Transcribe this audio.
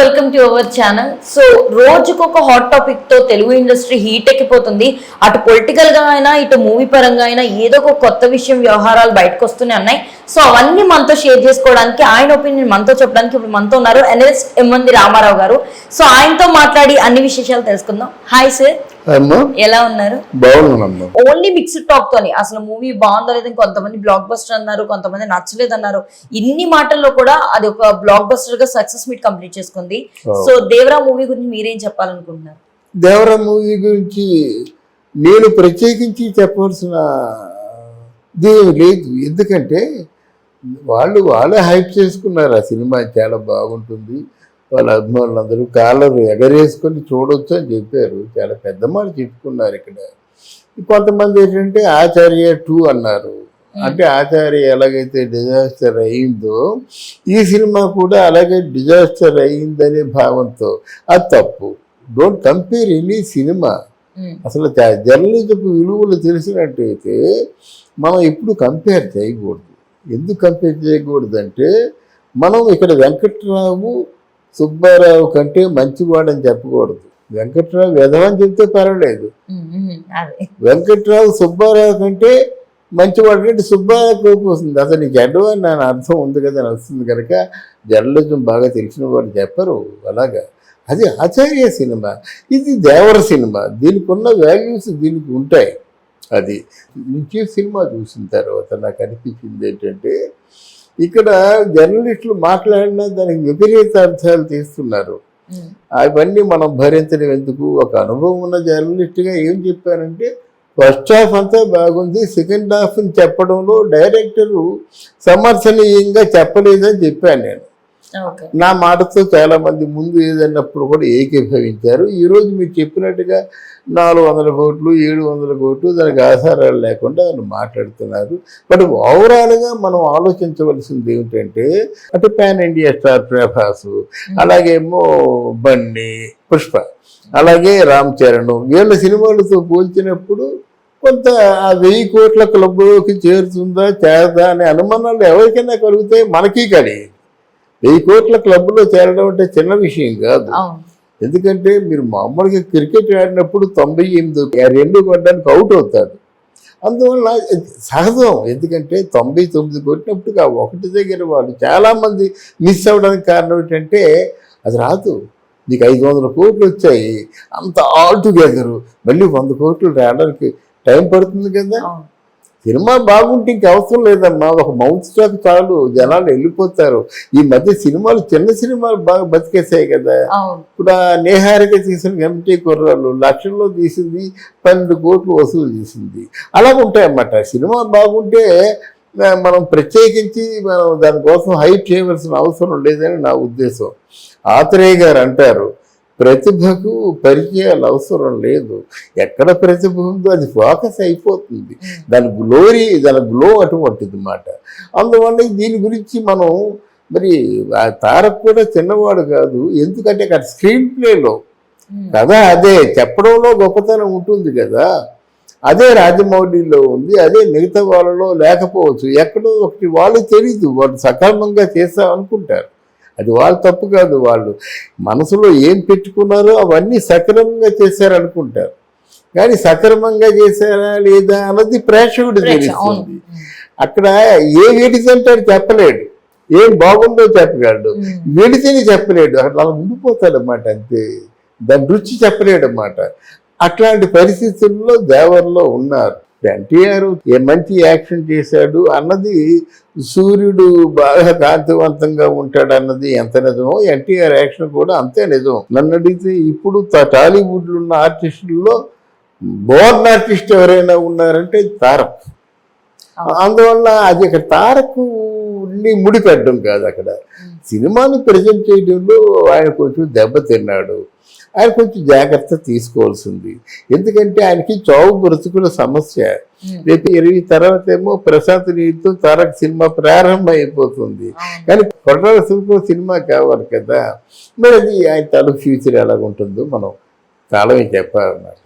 Welcome to our channel so రోజుకు ఒక hot టాపిక్తో తెలుగు ఇండస్ట్రీ హీట్ ఎక్కిపోతుంది. అటు పొలిటికల్గా అయినా ఇటు మూవీ పరంగా అయినా ఏదో ఒక కొత్త విషయం వ్యవహారాలు బయటకు వస్తూనే ఉన్నాయి. సో అవన్నీ మనతో షేర్ చేసుకోవడానికి ఆయన ఒపీనియన్ మనతో చెప్పడానికి ఇప్పుడు మనతో ఉన్నారు ఎన్ఎస్ ఎమ్మంది రామారావు గారు. సో ఆయనతో మాట్లాడి అన్ని విశేషాలు తెలుసుకుందాం. హాయ్ సార్ ఎలా ఉన్నారు? బాగున్నానమ్మా. ఓన్లీ మిక్స్డ్ టాక్ తోని. అసలు మూవీ బాగుందో లేదో కొంతమంది బ్లాక్ బస్టర్ అన్నారు కొంతమంది నచ్చలేదు అన్నారు ఇన్ని మాటల్లో కూడా అది ఒక బ్లాక్ బస్టర్గా సక్సెస్ మీట్ కంప్లీట్ చేసుకుంది. సో దేవరా మూవీ గురించి మీరేం చెప్పాలనుకుంటున్నారు? దేవర మూవీ గురించి నేను ప్రత్యేకించి చెప్పవలసిన లేదు. ఎందుకంటే వాళ్ళు వాళ్ళే హైప్ చేసుకున్నారు. ఆ సినిమా చాలా బాగుంటుంది. వాళ్ళ అభిమానులందరూ కాలర్ ఎగరేసుకొని చూడొచ్చు అని చెప్పారు. చాలా పెద్ద మాట చెప్పుకున్నారు ఇక్కడ. కొంతమంది ఏంటంటే ఆచార్య టూ అన్నారు. అంటే ఆచార్య ఎలాగైతే డిజాస్టర్ అయిందో ఈ సినిమా కూడా అలాగే డిజాస్టర్ అయిందనే భావంతో అది తప్పు. డోంట్ కంపేర్ ఎనీ సినిమా. అసలు జర్నలిజపు విలువలు తెలిసినట్టయితే మనం ఎప్పుడు కంపేర్ చేయకూడదు. ఎందుకు కంపేర్ చేయకూడదు అంటే మనం ఇక్కడ వెంకట్రావు సుబ్బారావు కంటే మంచివాడని చెప్పకూడదు. వెంకట్రావు వెధవని చెప్తే పర్వాలేదు. వెంకట్రావు సుబ్బారావు కంటే మంచివాడు కంటే సుబ్బారావు కోపం వస్తుంది. అసలు నీకు ఎడవని నా అర్థం ఉంది కదా అని వస్తుంది కనుక జర్నలిజం బాగా తెలిసిన వాడు చెప్పరు. అలాగా? అది ఆచార్య సినిమా. ఇది దేవర సినిమా. దీనికి ఉన్న వాల్యూస్ దీనికి ఉంటాయి. అది. నుంచి సినిమా చూసిన తర్వాత నాకు అనిపించింది ఏంటంటే ఇక్కడ జర్నలిస్టులు మాట్లాడినా దానికి విపరీత అర్థాలు తీస్తున్నారు. అవన్నీ మనం భరించడం ఎందుకు? ఒక అనుభవం ఉన్న జర్నలిస్ట్గా ఏం చెప్పారంటే ఫస్ట్ హాఫ్ అంతా బాగుంది సెకండ్ హాఫ్ చెప్పడంలో డైరెక్టరు సమర్థనీయంగా చెప్పలేదని చెప్పాను నేను. నా మాటతో చాలా మంది ముందు ఏదన్నప్పుడు కూడా ఏకీభవించారు. ఈరోజు మీరు చెప్పినట్టుగా నాలుగు వందల కోట్లు ఏడు వందల కోట్లు దానికి ఆధారాలు లేకుండా వాళ్ళు మాట్లాడుతున్నారు. బట్ ఓవరాల్గా మనం ఆలోచించవలసింది ఏమిటంటే అటు పాన్ ఇండియా స్టార్ ప్రభాస్ అలాగేమో బన్నీ పుష్ప అలాగే రామ్ చరణ్ వీళ్ళ సినిమాలతో పోల్చినప్పుడు కొంత ఆ వెయ్యి కోట్ల క్లబ్లోకి చేరుతుందా చేరదా అనే అనుమానాలు ఎవరికైనా కలుగుతాయి మనకి కలిగి వెయ్యి కోట్ల క్లబ్లో చేరడం అంటే చిన్న విషయం కాదు. ఎందుకంటే మీరు మామూలుగా క్రికెట్ ఆడినప్పుడు తొంభై ఎనిమిది రెండు కొట్టడానికి అవుట్ అవుతాడు అందువల్ల సహజం. ఎందుకంటే తొంభై తొమ్మిది కొట్టినప్పుడు ఆ ఒకటి దగ్గర వాళ్ళు చాలామంది మిస్ అవ్వడానికి కారణం ఏంటంటే అది రాదు. నీకు ఐదు వందల కోట్లు వచ్చాయి. అంత ఆల్ టుగెదర్. మళ్ళీ వంద కోట్లు రావడానికి టైం పడుతుంది కదా. సినిమా బాగుంటే ఇంక అవసరం లేదమ్మా. ఒక మౌత్ స్టాక్ చాలు. జనాలు వెళ్ళిపోతారు. ఈ మధ్య సినిమాలు చిన్న సినిమాలు బాగా బతికేసాయి కదా. ఇప్పుడు ఆ నేహారిక తీసిన ఎంటీ కుర్రాళ్ళు లక్షల్లో తీసింది పన్నెండు కోట్లు వసూలు చేసింది. అలాగ ఉంటాయన్నమాట. సినిమా బాగుంటే మనం ప్రత్యేకించి మనం దానికోసం హైప్ చేయవలసిన అవసరం లేదని నా ఉద్దేశం. ఆత్రేయ గారు అంటారు ప్రతిభకు పరిచయాలు అవసరం లేదు. ఎక్కడ ప్రతిభ ఉందో అది ఫోకస్ అయిపోతుంది. దాని గ్లోరీ దాని గ్లో అటువంటిది అన్నమాట అందువల్ల దీని గురించి మనం మరి ఆ తారక్ కూడా చిన్నవాడు కాదు. ఎందుకంటే అక్కడ స్క్రీన్ ప్లేలో కదా అదే చెప్పడంలో గొప్పతనం ఉంటుంది కదా. అదే రాజమౌళిలో ఉంది అదే మిగతా వాళ్ళలో లేకపోవచ్చు. ఎక్కడో ఒకటి వాళ్ళు తెలీదు. వాళ్ళు సక్రమంగా చేస్తామనుకుంటారు అది వాళ్ళ తప్పు కాదు వాళ్ళు. మనసులో ఏం పెట్టుకున్నారో అవన్నీ సక్రమంగా చేశారనుకుంటారు. కానీ సక్రమంగా చేశారా లేదా అన్నది ప్రేక్షకుడు తెలుస్తుంది. అక్కడ ఏ వేడిదంటాడు చెప్పలేడు. ఏం బాగుందో చెప్పగలడు. వెళితేనే చెప్పలేడు. అట్లా ఉండిపోతాడు అన్నమాట అంతే. దాని రుచి చెప్పలేడు అన్నమాట అట్లాంటి పరిస్థితుల్లో దేవర్లో ఉన్నారు. ఎన్టీఆర్ ఏ మంచి యాక్షన్ చేశాడు అన్నది సూర్యుడు బాగా కాంతివంతంగా ఉంటాడు అన్నది ఎంత నిజమో ఎన్టీఆర్ యాక్షన్ కూడా అంతే నిజం. నన్ను అడిగితే ఇప్పుడు టాలీవుడ్లో ఉన్న ఆర్టిస్టుల్లో బోర్న్ ఆర్టిస్ట్ ఎవరైనా ఉన్నారంటే తారక్. అందువల్ల అది అక్కడ తారకు ముడిపెట్టడం కాదు అక్కడ. సినిమాని ప్రజెంట్ చేయడంలో ఆయన కొంచెం దెబ్బతిన్నాడు. ఆయన కొంచెం జాగ్రత్త తీసుకోవాల్సింది. ఎందుకంటే ఆయనకి చావు బ్రతుకుల సమస్య. రేపు ఇరవై తర్వాత ఏమో ప్రశాంత్ నీతో తారక్ సినిమా ప్రారంభం అయిపోతుంది కానీ కొట్టాల శిల్పం సినిమా కావాలి కదా. మరి అది ఆయన తాలూకు ఫ్యూచర్ ఎలాగ ఉంటుందో మనం కాలమే చెప్పాలన్నారు.